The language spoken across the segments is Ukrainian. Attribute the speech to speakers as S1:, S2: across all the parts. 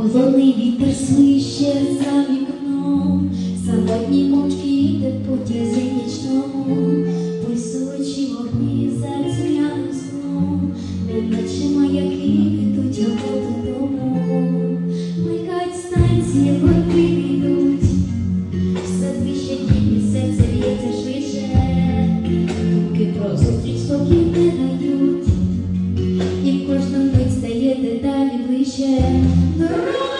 S1: Холодний вітер свище за вікном, самотні мовчки. 切。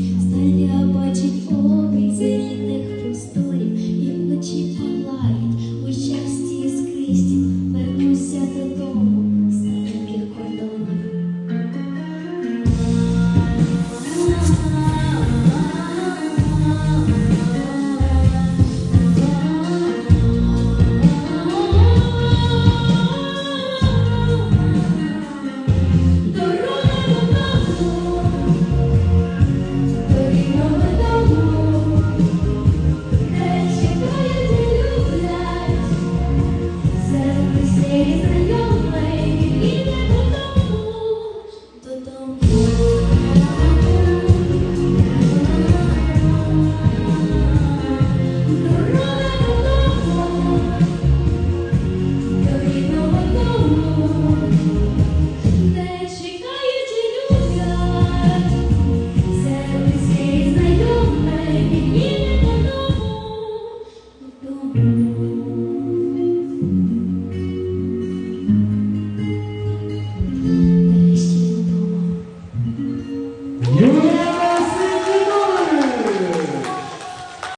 S1: that you